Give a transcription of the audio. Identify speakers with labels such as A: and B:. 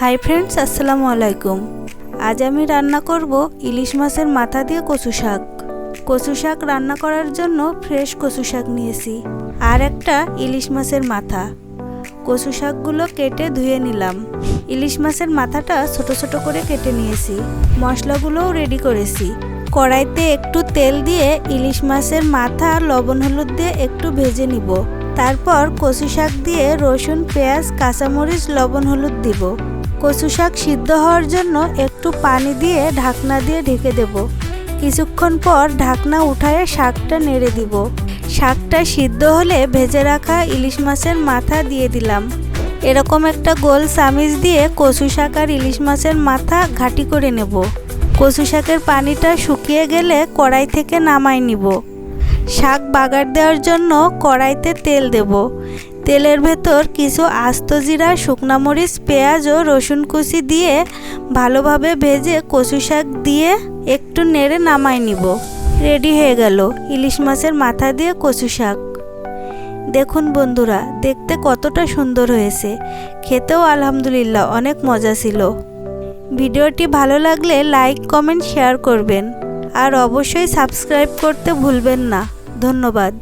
A: Hi friends, আসসালামু আলাইকুম। আজ আমি রান্না করব ইলিশ মাছের মাথা দিয়ে কচু শাক। কচু শাক রান্না করার জন্য ফ্রেশ কচু শাক নিয়েছি, আর একটা ইলিশ মাছের মাথা। কচু শাকগুলো কেটে ধুয়ে নিলাম। ইলিশ মাছের মাথাটা ছোট ছোট করে কেটে নিয়েছি। মশলাগুলোও রেডি করেছি। কড়াইতে একটু তেল দিয়ে ইলিশ মাছের মাথা লবণ হলুদ দিয়ে একটু ভেজে নিব। তারপর কচু শাক দিয়ে রসুন, পেঁয়াজ, কাঁচামরিচ, লবণ, হলুদ দিব। কচু শাক সিদ্ধ হওয়ার জন্য একটু পানি দিয়ে ঢাকনা দিয়ে ঢেকে দেব। কিছুক্ষণ পর ঢাকনা উঠায়ে শাকটা নেড়ে দিব। শাকটা সিদ্ধ হলে ভেজে রাখা ইলিশ মাছের মাথা দিয়ে দিলাম। এরকম একটা গোল চামিচ দিয়ে কচু শাক আর ইলিশ মাছের মাথা ঘাটি করে নেব। কচু শাকের পানিটা শুকিয়ে গেলে কড়াই থেকে নামাই নিব। শাক বাগার দেওয়ার জন্য কড়াইতে তেল দেব। তেলের ভেতর কিছু আস্ত জিরা, শুকনা মরিচ, পেঁয়াজ ও রসুন কুচি দিয়ে ভালোভাবে ভেজে কচু শাক দিয়ে একটু নেড়ে নামাই নিব। রেডি হয়ে গেল ইলিশ মাছের মাথা দিয়ে কচু শাক। দেখুন বন্ধুরা, দেখতে কতটা সুন্দর হয়েছে। খেতেও আলহামদুলিল্লাহ অনেক মজা ছিল। ভিডিওটি ভালো লাগলে লাইক, কমেন্ট, শেয়ার করবেন। আর অবশ্যই সাবস্ক্রাইব করতে ভুলবেন না। ধন্যবাদ।